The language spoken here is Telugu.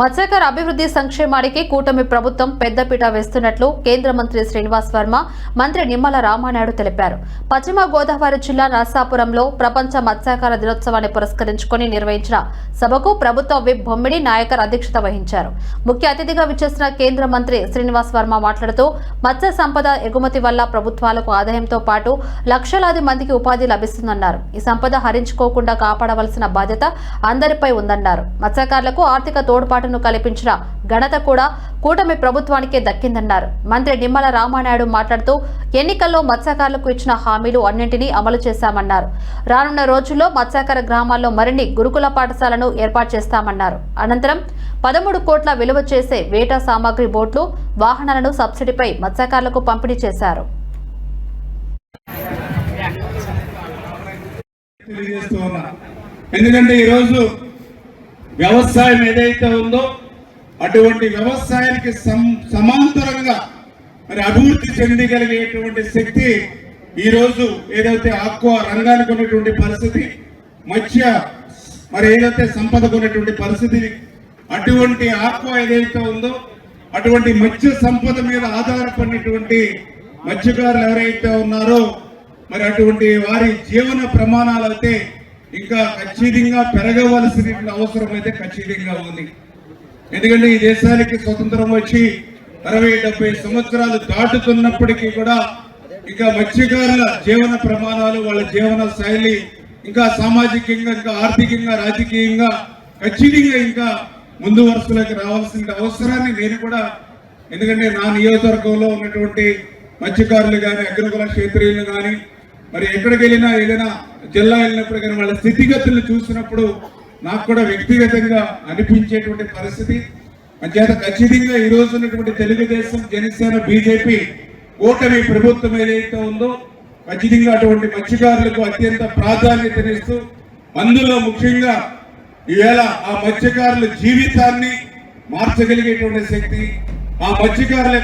మత్స్యకార అభివృద్ధి సంక్షేమానికి కూటమి ప్రభుత్వం పెద్దపీట వేస్తున్నట్లు కేంద్ర మంత్రి శ్రీనివాస్ వర్మ మంత్రి నిమ్మల రామానాయుడు తెలిపారు. పశ్చిమ గోదావరి జిల్లా నరసాపురంలో ప్రపంచ మత్స్యకార దినోత్సవాన్ని పురస్కరించుకుని నిర్వహించిన సభకు ప్రభుత్వ విప్ బొమ్మిడి నాయకర్ అధ్యక్షత వహించారు. ముఖ్య అతిథిగా విచ్చేసిన కేంద్ర మంత్రి శ్రీనివాస్ వర్మ మాట్లాడుతూ మత్స్య సంపద ఎగుమతి వల్ల ప్రభుత్వాలకు ఆదాయంతో పాటు లక్షలాది మందికి ఉపాధి లభిస్తుందన్నారు. ఈ సంపద హరించుకోకుండా కాపాడవలసిన బాధ్యత అందరిపై ఉందన్నారు. మత్స్యకారులకు ఆర్థిక తోడ్పాటు తోడ్పాటును కల్పించిన ఘనత కూడా కూటమి ప్రభుత్వానికే దక్కిందన్నారు. మంత్రి నిమ్మల రామానాయుడు మాట్లాడుతూ ఎన్నికల్లో మత్స్యకారులకు ఇచ్చిన హామీలు అన్నింటినీ అమలు చేశామన్నారు. రానున్న రోజుల్లో మత్స్యకార గ్రామాల్లో మరిన్ని గురుకుల పాఠశాలను ఏర్పాటు చేస్తామన్నారు. అనంతరం పదమూడు కోట్ల విలువ చేసే వేటా సామాగ్రి బోట్లు వాహనాలను సబ్సిడీపై మత్స్యకారులకు పంపిణీ చేశారు. ఎందుకంటే ఈరోజు వ్యవసాయం ఏదైతే ఉందో అటువంటి వ్యవసాయానికి సం- సమాంతరంగా మరి అభివృద్ధి చెందగలిగేటువంటి శక్తి ఈరోజు ఏదైతే ఆక్వా రంగానికి ఉన్నటువంటి పరిస్థితి మత్స్య మరి ఏదైతే సంపదకు ఉన్నటువంటి పరిస్థితి అటువంటి ఆక్వా ఏదైతే ఉందో అటువంటి మత్స్య సంపద మీద ఆధారపడినటువంటి మత్స్యకారులు ఎవరైతే ఉన్నారో మరి అటువంటి వారి జీవన ప్రమాణాలు అయితే ఇంకా ఖచ్చితంగా పెరగవలసిన అవసరం అయితే ఖచ్చితంగా ఉంది. ఎందుకంటే ఈ దేశానికి స్వతంత్రం వచ్చి అరవై డెబ్బై సంవత్సరాలు దాటుతున్నప్పటికీ కూడా ఇంకా మత్స్యకారుల జీవన ప్రమాణాలు వాళ్ళ జీవన శైలి ఇంకా సామాజికంగా ఇంకా ఆర్థికంగా రాజకీయంగా ఖచ్చితంగా ఇంకా ముందు వరుసలోకి రావాల్సిన అవసరాన్ని నేను కూడా ఎందుకంటే నా నియోజకవర్గంలో ఉన్నటువంటి మత్స్యకారులు కానీ అగ్రకుల క్షేత్రీయులు కానీ మరి ఎక్కడికి వెళ్ళినా ఏదైనా జిల్లా వెళ్ళినప్పుడు కానీ వాళ్ళ స్థితిగతులు చూసినప్పుడు నాకు కూడా వ్యక్తిగతంగా అనిపించేటువంటి పరిస్థితి. అంచేత ఖచ్చితంగా ఈ ఉన్నటువంటి తెలుగుదేశం జనసేన బీజేపీ కూటమి ప్రభుత్వం ఏదైతే ఉందో ఖచ్చితంగా అటువంటి మత్స్యకారులకు అత్యంత ప్రాధాన్యతనిస్తూ అందులో ముఖ్యంగా ఈవేళ ఆ మత్స్యకారుల జీవితాన్ని మార్చగలిగేటువంటి శక్తి ఆ మత్స్యకారుల